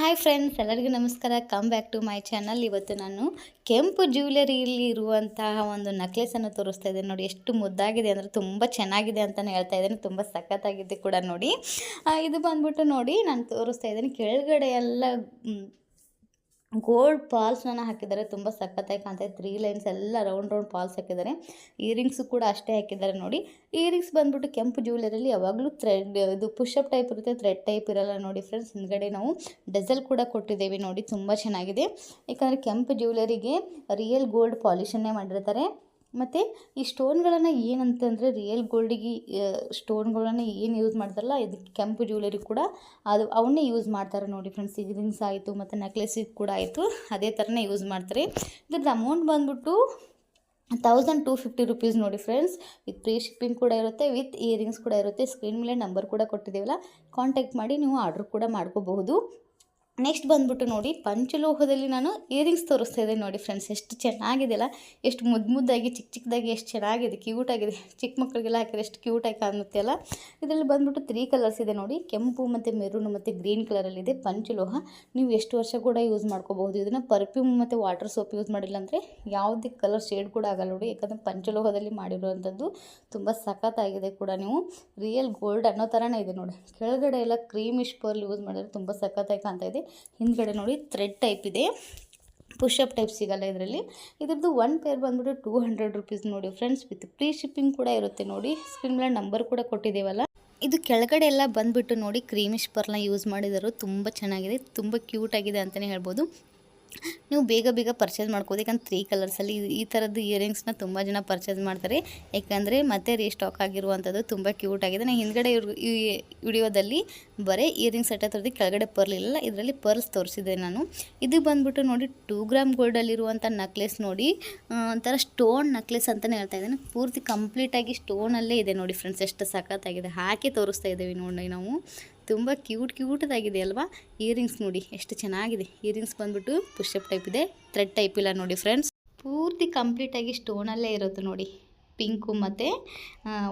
Hi friends, ಎಲ್ಲರಿಗೂ ನಮಸ್ಕಾರ. Come back to my channel ಇವತ್ತು ನಾನು ಕೆಂಪು ಜ್ಯುವೆಲರಿಯಲ್ಲಿ ಇರುವಂತಹ ಒಂದು ನೆಕ್ಲೆಸನ್ನು ತೋರಿಸ್ತಾ ಇದ್ದೇನೆ. ನೋಡಿ, ಎಷ್ಟು ಮುದ್ದಾಗಿದೆ ಅಂದರೆ ತುಂಬ ಚೆನ್ನಾಗಿದೆ ಅಂತಲೇ ಹೇಳ್ತಾ ಇದ್ದೇನೆ. ತುಂಬ ಸಖತ್ತಾಗಿದೆ ಕೂಡ ನೋಡಿ. ಇದು ಬಂದ್ಬಿಟ್ಟು ನೋಡಿ, ನಾನು ತೋರಿಸ್ತಾ ಇದ್ದೇನೆ. ಕೆಳಗಡೆ ಎಲ್ಲ ಗೋಲ್ಡ್ ಪಾಲ್ಸ್ನ ಹಾಕಿದ್ದಾರೆ, ತುಂಬ ಸಖತ್ತಾಗಿ ಕಾಣ್ತಾ ಇದೆ. ತ್ರೀ ಲೈನ್ಸ್ ಎಲ್ಲ ರೌಂಡ್ ರೌಂಡ್ ಪಾಲ್ಸ್ ಹಾಕಿದ್ದಾರೆ. ಇಯರಿಂಗ್ಸು ಕೂಡ ಅಷ್ಟೇ ಹಾಕಿದ್ದಾರೆ ನೋಡಿ. ಇಯರಿಂಗ್ಸ್ ಬಂದ್ಬಿಟ್ಟು ಕೆಂಪು ಜ್ಯುವೆಲರಿಲಿ ಯಾವಾಗಲೂ ಥ್ರೆಡ್ ಇದು ಪುಷಪ್ ಟೈಪ್ ಇರುತ್ತೆ ಥ್ರೆಡ್ ಟೈಪ್ ಇರಲ್ಲ ನೋಡಿ ಫ್ರೆಂಡ್ಸ್ ಹಿಂದ್ಗಡೆ ನಾವು ಡಜಲ್ ಕೂಡ ಕೊಟ್ಟಿದ್ದೇವೆ ನೋಡಿ, ತುಂಬ ಚೆನ್ನಾಗಿದೆ. ಯಾಕಂದರೆ ಕೆಂಪು ಜ್ಯುವೆಲರಿಗೆ ರಿಯಲ್ ಗೋಲ್ಡ್ ಪಾಲಿಷನ್ನೇ ಮಾಡಿರ್ತಾರೆ. ಮತ್ತು ಈ ಸ್ಟೋನ್ಗಳನ್ನು ಏನಂತಂದರೆ ರಿಯಲ್ ಗೋಲ್ಡಿಗೆ ಸ್ಟೋನ್ಗಳನ್ನು ಏನು ಯೂಸ್ ಮಾಡ್ತಾರಲ್ಲ, ಇದು ಕೆಂಪು ಜ್ಯುವೆಲರಿ ಕೂಡ ಅದು ಅವನ್ನೇ ಯೂಸ್ ಮಾಡ್ತಾರೆ ನೋಡಿ ಫ್ರೆಂಡ್ಸ್ ಇಯರಿಂಗ್ಸ್ ಆಯಿತು ಮತ್ತು ನೆಕ್ಲೆಸಿಗೆ ಕೂಡ ಆಯಿತು. ಅದೇ ಥರನೇ ಯೂಸ್ ಮಾಡ್ತಾರೆ. ಇದ್ರದ್ದು ಅಮೌಂಟ್ ಬಂದ್ಬಿಟ್ಟು ತೌಸಂಡ್ ಟು ಫಿಫ್ಟಿ ರುಪೀಸ್ ನೋಡಿ ಫ್ರೆಂಡ್ಸ್ ವಿತ್ ಫ್ರೀ ಶಿಪ್ಪಿಂಗ್ ಕೂಡ ಇರುತ್ತೆ ವಿತ್ ಇಯರಿಂಗ್ಸ್ ಕೂಡ ಇರುತ್ತೆ. ಸ್ಕ್ರೀನ್ ಮೇಲೆ ನಂಬರ್ ಕೂಡ ಕೊಟ್ಟಿದ್ದೀವಲ್ಲ ಕಾಂಟ್ಯಾಕ್ಟ್ ಮಾಡಿ ನೀವು ಆರ್ಡ್ರ್ ಕೂಡ ಮಾಡ್ಕೋಬಹುದು. ನೆಕ್ಸ್ಟ್ ಬಂದ್ಬಿಟ್ಟು ನೋಡಿ, ಪಂಚಲೋಹದಲ್ಲಿ ನಾನು ಇಯರಿಂಗ್ಸ್ ತೋರಿಸ್ತಾ ಇದ್ದೀನಿ ನೋಡಿ ಫ್ರೆಂಡ್ಸ್ ಎಷ್ಟು ಚೆನ್ನಾಗಿದೆಯಲ್ಲ? ಎಷ್ಟು ಮುದ್ದು ಮುದ್ದಾಗಿ ಚಿಕ್ಕ ಚಿಕ್ಕದಾಗಿ ಎಷ್ಟು ಚೆನ್ನಾಗಿದೆ ಕ್ಯೂಟ್ ಆಗಿದೆ. ಚಿಕ್ಕ ಮಕ್ಕಳಿಗೆಲ್ಲ ಹಾಕಿದ್ರೆ ಎಷ್ಟು ಕ್ಯೂಟಾಗಿ ಕಾಣುತ್ತೆ ಅಲ್ಲ? ಇದರಲ್ಲಿ ಬಂದ್ಬಿಟ್ಟು ತ್ರೀ ಕಲರ್ಸ್ ಇದೆ ನೋಡಿ, ಕೆಂಪು ಮತ್ತು ಮೆರೂನ್ ಮತ್ತು ಗ್ರೀನ್ ಕಲರಲ್ಲಿದೆ ಪಂಚಲೋಹ. ನೀವು ಎಷ್ಟು ವರ್ಷ ಕೂಡ ಯೂಸ್ ಮಾಡ್ಕೋಬಹುದು. ಇದನ್ನು ಪರ್ಫ್ಯೂಮ್ ಮತ್ತು ವಾಟರ್ ಸೋಪ್ ಯೂಸ್ ಮಾಡಿಲ್ಲ ಅಂದರೆ ಯಾವುದೇ ಕಲರ್ ಶೇಡ್ ಕೂಡ ಆಗಲ್ಲ ನೋಡಿ. ಯಾಕಂದರೆ ಪಂಚಲೋಹದಲ್ಲಿ ಮಾಡಿರುವಂಥದ್ದು ತುಂಬ ಸಖತ್ತಾಗಿದೆ ಕೂಡ ನೀವು. ರಿಯಲ್ ಗೋಲ್ಡ್ ಅನ್ನೋ ಥರನೇ ಇದೆ ನೋಡಿ. ಕೆಳಗಡೆ ಎಲ್ಲ ಕ್ರೀಮಿಶ್ ಪರ್ಲ್ ಯೂಸ್ ಮಾಡಿದ್ರೆ ತುಂಬ ಸಖತ್ತಾಗಿ ಕಾಣ್ತಾ ಇದೆ. ಹಿಂದ್ಗಡೆ ನೋಡಿ ಥ್ರೆಡ್ ಟೈಪ್ ಇದೆ. ಪುಷಪ್ ಟೈಪ್ ಸಿಗಲ್ಲ ಇದರಲ್ಲಿ. ಇದ್ರದ್ದು ಒನ್ ಪೇರ್ ಬಂದ್ಬಿಟ್ಟು ಟೂ ಹಂಡ್ರೆಡ್ ರುಪೀಸ್ ನೋಡಿ ಫ್ರೆಂಡ್ಸ್ ವಿತ್ ಫ್ರೀ ಶಿಪ್ಪಿಂಗ್ ಕೂಡ ಇರುತ್ತೆ ನೋಡಿ. ಸ್ಕ್ರೀನ್ ಮೇಲೆ ನಂಬರ್ ಕೂಡ ಕೊಟ್ಟಿದ್ದೀವಲ್ಲ. ಇದು ಕೆಳಗಡೆ ಎಲ್ಲ ಬಂದ್ಬಿಟ್ಟು ನೋಡಿ ಕ್ರೀಮಿಶ್ ಪರ್ನ ಯೂಸ್ ಮಾಡಿದರು ತುಂಬ ಚೆನ್ನಾಗಿದೆ, ತುಂಬ ಕ್ಯೂಟ್ ಆಗಿದೆ ಅಂತಲೇ ಹೇಳ್ಬೋದು. ನೀವು ಬೇಗ ಬೇಗ ಪರ್ಚೇಸ್ ಮಾಡ್ಕೋದು ಯಾಕಂದ್ರೆ ತ್ರೀ ಕಲರ್ಸಲ್ಲಿ ಈ ಥರದ್ದು ಇಯರಿಂಗ್ಸ್ನ ತುಂಬ ಜನ ಪರ್ಚೇಸ್ ಮಾಡ್ತಾರೆ. ಯಾಕಂದರೆ ಮತ್ತೆ ರೀಸ್ಟಾಕ್ ಆಗಿರುವಂಥದ್ದು ತುಂಬ ಕ್ಯೂಟ್ ಆಗಿದೆ. ನಾನು ಹಿಂದ್ಗಡೆ ಈ ವಿಡಿಯೋದಲ್ಲಿ ಬರೀ ಇಯರಿಂಗ್ಸ್ ಸೆಟ್ ಥರದ್ದು ಕೆಳಗಡೆ ಪರ್ಲ್ ಇಲ್ಲ. ಇದರಲ್ಲಿ ಪರ್ಲ್ಸ್ ತೋರಿಸಿದೆ ನಾನು. ಇದು ಬಂದ್ಬಿಟ್ಟು ನೋಡಿ ಟೂ ಗ್ರಾಮ್ ಗೋಲ್ಡಲ್ಲಿರುವಂಥ ನಕ್ಲೆಸ್ ನೋಡಿ. ಒಂಥರ ಸ್ಟೋನ್ ನಕ್ಲೆಸ್ ಅಂತಲೇ ಹೇಳ್ತಾ ಇದ್ದೇನೆ. ಪೂರ್ತಿ ಕಂಪ್ಲೀಟಾಗಿ ಸ್ಟೋನಲ್ಲೇ ಇದೆ ನೋಡಿ ಫ್ರೆಂಡ್ಸ್ ಎಷ್ಟು ಸಖತ್ತಾಗಿದೆ. ಹಾಕಿ ತೋರಿಸ್ತಾ ಇದ್ದೀವಿ ನೋಡಿ ನಾವು. ತುಂಬ ಕ್ಯೂಟ್ ಕ್ಯೂಟದಾಗಿದೆ ಅಲ್ವಾ? ಇಯರಿಂಗ್ಸ್ ನೋಡಿ, ಎಷ್ಟು ಚೆನ್ನಾಗಿದೆ. ಇಯರಿಂಗ್ಸ್ ಬಂದ್ಬಿಟ್ಟು ಪುಷಪ್ ಟೈಪ್ ಇದೆ. ಥ್ರೆಡ್ ಟೈಪ್ ಇಲ್ಲ ನೋಡಿ ಫ್ರೆಂಡ್ಸ್. ಪೂರ್ತಿ ಕಂಪ್ಲೀಟಾಗಿ ಸ್ಟೋನಲ್ಲೇ ಇರುತ್ತೆ ನೋಡಿ. ಪಿಂಕು ಮತ್ತು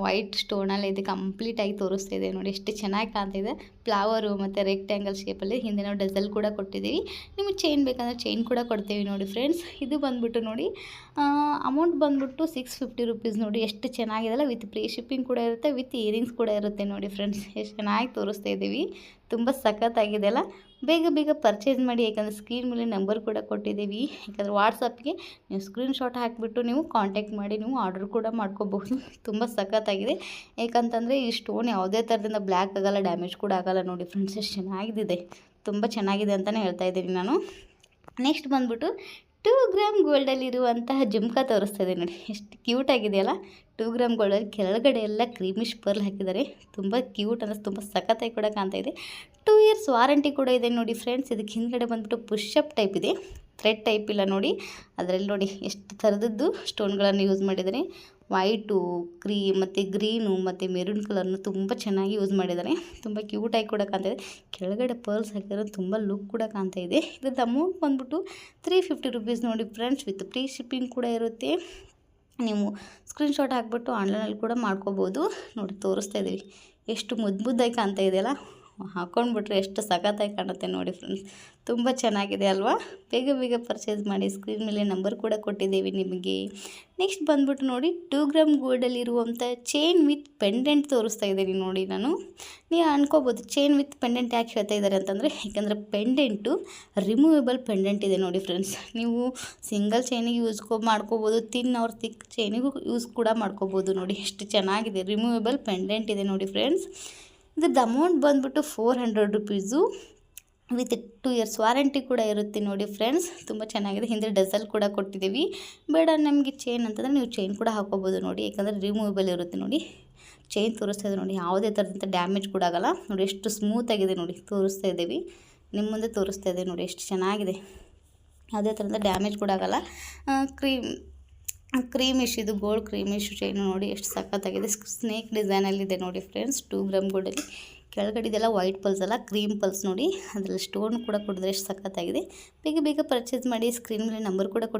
ವೈಟ್ ಸ್ಟೋನಲ್ಲಿ ಇದೆ ಕಂಪ್ಲೀಟಾಗಿ ತೋರಿಸ್ತಾ ಇದೆ ನೋಡಿ, ಎಷ್ಟು ಚೆನ್ನಾಗಿ ಕಾಣ್ತಿದೆ. ಫ್ಲವರು ಮತ್ತು ರೆಕ್ಟ್ಯಾಂಗಲ್ ಶೇಪಲ್ಲಿ ಹಿಂದೆ ನಾವು ಡಜಲ್ ಕೂಡ ಕೊಟ್ಟಿದ್ದೀವಿ. ನಿಮಗೆ ಚೈನ್ ಬೇಕಂದ್ರೆ ಚೈನ್ ಕೂಡ ಕೊಡ್ತೀವಿ ನೋಡಿ ಫ್ರೆಂಡ್ಸ್ ಇದು ಬಂದ್ಬಿಟ್ಟು ನೋಡಿ ಅಮೌಂಟ್ ಬಂದ್ಬಿಟ್ಟು ಸಿಕ್ಸ್ ಫಿಫ್ಟಿ ರುಪೀಸ್ ನೋಡಿ, ಎಷ್ಟು ಚೆನ್ನಾಗಿದೆಲ್ಲ ವಿತ್ ಫ್ರೀ ಶಿಪ್ಪಿಂಗ್ ಕೂಡ ಇರುತ್ತೆ ವಿತ್ ಇಯರಿಂಗ್ಸ್ ಕೂಡ ಇರುತ್ತೆ ನೋಡಿ ಫ್ರೆಂಡ್ಸ್ ಎಷ್ಟು ಚೆನ್ನಾಗಿ ತೋರಿಸ್ತಾ ಇದ್ದೀವಿ. ತುಂಬ ಸಖತ್ತಾಗಿದೆ ಅಲ್ಲ ಬೇಗ ಬೇಗ ಪರ್ಚೇಸ್ ಮಾಡಿ, ಯಾಕಂದರೆ ಸ್ಕ್ರೀನ್ ಮೇಲೆ ನಂಬರ್ ಕೂಡ ಕೊಟ್ಟಿದ್ದೀವಿ. ಯಾಕಂದರೆ ವಾಟ್ಸಪ್ಗೆ ನೀವು ಸ್ಕ್ರೀನ್ಶಾಟ್ ಹಾಕಿಬಿಟ್ಟು ನೀವು ಕಾಂಟ್ಯಾಕ್ಟ್ ಮಾಡಿ, ನೀವು ಆರ್ಡರ್ ಕೂಡ ಮಾಡ್ಕೋಬಹುದು. ತುಂಬ ಸಖತ್ತಾಗಿದೆ. ಯಾಕಂತಂದರೆ ಈ ಸ್ಟೋನ್ ಯಾವುದೇ ಥರದಿಂದ ಬ್ಲ್ಯಾಕ್ ಆಗಲ್ಲ ಡ್ಯಾಮೇಜ್ ಕೂಡ ಆಗಲ್ಲ. ನೋಡಿ ಫ್ರೆಂಡ್ಸ್ ಎಷ್ಟು ಚೆನ್ನಾಗಿದೆ ತುಂಬ ಚೆನ್ನಾಗಿದೆ ಅಂತಲೇ ಹೇಳ್ತಾ ಇದ್ದೀನಿ ನಾನು. ನೆಕ್ಸ್ಟ್ ಬಂದ್ಬಿಟ್ಟು ಟೂ ಗ್ರಾಮ್ ಗೋಲ್ಡಲ್ಲಿರುವಂತಹ ಜುಮ್ಕಾ ತೋರಿಸ್ತಾ ಇದೆ ನೋಡಿ. ಎಷ್ಟು ಕ್ಯೂಟ್ ಆಗಿದೆಯಲ್ಲ. ಟೂ ಗ್ರಾಮ್ ಗೋಲ್ಡಲ್ಲಿ ಕೆಳಗಡೆ ಎಲ್ಲ ಕ್ರೀಮಿಶ್ ಪರ್ಲ್ ಹಾಕಿದ್ದಾರೆ. ತುಂಬ ಕ್ಯೂಟ್ ಅಂದರೆ ತುಂಬ ಸಖತ್ತಾಗಿ ಕೂಡ ಕಾಣ್ತಾ ಇದೆ. ಟೂ ಇಯರ್ಸ್ ವಾರಂಟಿ ಕೂಡ ಇದೆ ನೋಡಿ ಫ್ರೆಂಡ್ಸ್. ಇದಕ್ಕೆ ಹಿಂದ್ಗಡೆ ಬಂದ್ಬಿಟ್ಟು ಪುಷಪ್ ಟೈಪ್ ಇದೆ. ಥ್ರೆಡ್ ಟೈಪ್ ಇಲ್ಲ ನೋಡಿ. ಅದರಲ್ಲಿ ನೋಡಿ ಎಷ್ಟು ಥರದದ್ದು ಸ್ಟೋನ್ಗಳನ್ನು ಯೂಸ್ ಮಾಡಿದ್ದಾರೆ. ವೈಟು ಕ್ರೀ ಮತ್ತು ಗ್ರೀನು ಮತ್ತು ಮೆರೂನ್ ಕಲರ್ನು ತುಂಬ ಚೆನ್ನಾಗಿ ಯೂಸ್ ಮಾಡಿದ್ದಾರೆ. ತುಂಬ ಕ್ಯೂಟಾಗಿ ಕೂಡ ಕಾಣ್ತಾ ಇದೆ. ಕೆಳಗಡೆ ಪರ್ಲ್ಸ್ ಹಾಕಿದ್ರೆ ತುಂಬ ಲುಕ್ ಕೂಡ ಕಾಣ್ತಾ ಇದೆ. ಇದ್ರದ್ದು ಅಮೌಂಟ್ ಬಂದುಬಿಟ್ಟು ತ್ರೀ ಫಿಫ್ಟಿ ರುಪೀಸ್ ನೋಡಿ ಫ್ರೆಂಡ್ಸ್ ವಿತ್ ಫ್ರೀ ಶಿಪ್ಪಿಂಗ್ ಕೂಡ ಇರುತ್ತೆ. ನೀವು ಸ್ಕ್ರೀನ್ಶಾಟ್ ಹಾಕ್ಬಿಟ್ಟು ಆನ್ಲೈನಲ್ಲಿ ಕೂಡ ಮಾಡ್ಕೋಬೋದು. ನೋಡಿ ತೋರಿಸ್ತಾ ಇದ್ದೀವಿ ಎಷ್ಟು ಮುದ್ದು ಮುದ್ದಾಗಿ ಕಾಣ್ತಾ ಇದೆಯಲ್ಲ. ಹಾಕ್ಕೊಂಡ್ಬಿಟ್ರೆ ಎಷ್ಟು ಸಖತ್ತಾಗಿ ಕಾಣುತ್ತೆ ನೋಡಿ ಫ್ರೆಂಡ್ಸ್ ತುಂಬ ಚೆನ್ನಾಗಿದೆ ಅಲ್ವಾ? ಬೇಗ ಬೇಗ ಪರ್ಚೇಸ್ ಮಾಡಿ ಸ್ಕ್ರೀನ್ ಮೇಲೆ ನಂಬರ್ ಕೂಡ ಕೊಟ್ಟಿದ್ದೀವಿ ನಿಮಗೆ. ನೆಕ್ಸ್ಟ್ ಬಂದ್ಬಿಟ್ಟು ನೋಡಿ ಟೂ ಗ್ರಾಮ್ ಗೋಲ್ಡಲ್ಲಿರುವಂಥ ಚೈನ್ ವಿತ್ ಪೆಂಡೆಂಟ್ ತೋರಿಸ್ತಾ ಇದ್ದೀನಿ ನೋಡಿ ನಾನು. ನೀವು ಅನ್ಕೋಬೋದು ಚೈನ್ ವಿತ್ ಪೆಂಡೆಂಟ್ ಯಾಕೆ ಹೇಳ್ತಾ ಇದ್ದಾರೆ ಅಂತಂದರೆ, ಯಾಕಂದರೆ ಪೆಂಡೆಂಟು ರಿಮೂವೇಬಲ್ ಪೆಂಡೆಂಟ್ ಇದೆ ನೋಡಿ ಫ್ರೆಂಡ್ಸ್ ನೀವು ಸಿಂಗಲ್ ಚೈನಿಗೆ ಯೂಸ್ ಮಾಡ್ಕೋಬೋದು ತಿನ್ ಅವ್ರ ತಿಕ್ ಚೈನಿಗೂ ಯೂಸ್ ಕೂಡ ಮಾಡ್ಕೋಬೋದು ನೋಡಿ. ಎಷ್ಟು ಚೆನ್ನಾಗಿದೆ ರಿಮೂವೇಬಲ್ ಪೆಂಡೆಂಟ್ ಇದೆ ನೋಡಿ ಫ್ರೆಂಡ್ಸ್ ಇದ್ರದ್ದು ಅಮೌಂಟ್ ಬಂದುಬಿಟ್ಟು four hundred rupees with two years warranty ಕೂಡ ಇರುತ್ತೆ ನೋಡಿ ಫ್ರೆಂಡ್ಸ್ ತುಂಬ ಚೆನ್ನಾಗಿದೆ. ಹಿಂದೆ ಡಸಲ್ ಕೂಡ ಕೊಟ್ಟಿದ್ದೀವಿ. ಬೇಡ, ನಮಗೆ ಚೈನ್ ಅಂತಂದರೆ ನೀವು ಚೈನ್ ಕೂಡ ಹಾಕೋಬೋದು ನೋಡಿ. ಯಾಕಂದರೆ ರಿಮೂವೇಬಲ್ ಇರುತ್ತೆ ನೋಡಿ. ಚೈನ್ ತೋರಿಸ್ತಾ ಇದೆ ನೋಡಿ. ಯಾವುದೇ ಥರದಂಥ ಡ್ಯಾಮೇಜ್ ಕೂಡ ಆಗಲ್ಲ. ನೋಡಿ ಎಷ್ಟು ಸ್ಮೂತಾಗಿದೆ ನೋಡಿ. ತೋರಿಸ್ತಾ ಇದ್ದೀವಿ. ನಿಮ್ಮ ಮುಂದೆ ತೋರಿಸ್ತಾ ಇದೆ ನೋಡಿ ಎಷ್ಟು ಚೆನ್ನಾಗಿದೆ. ಯಾವುದೇ ಥರದ ಡ್ಯಾಮೇಜ್ ಕೂಡ ಆಗಲ್ಲ. ಕ್ರೀಮ್ ಕ್ರೀಮಿಶ್, ಇದು ಗೋಲ್ಡ್ ಕ್ರೀಮಿಶ್ ಚೈನು ನೋಡಿ ಎಷ್ಟು ಸಖತ್ತಾಗಿದೆ. ಸ್ನೇಕ್ ಡಿಸೈನಲ್ಲಿದೆ ನೋಡಿ ಫ್ರೆಂಡ್ಸ್ ಟೂ ಗ್ರಾಮ್ ಗೋಲ್ಡಲ್ಲಿ ಕೆಳಗಡೆ ಇದೆಲ್ಲ ವೈಟ್ ಪಲ್ಸ್ ಅಲ್ಲ ಕ್ರೀಮ್ ಪಲ್ಸ್ ನೋಡಿ. ಅದರಲ್ಲಿ ಸ್ಟೋನ್ ಕೂಡ ಕೊಡಿದ್ರೆ ಎಷ್ಟು ಸಖತ್ತಾಗಿದೆ. ಬೇಗ ಬೇಗ ಪರ್ಚೇಸ್ ಮಾಡಿ ಸ್ಕ್ರೀನ್ ಮೇಲೆ ನಂಬರ್ ಕೂಡ.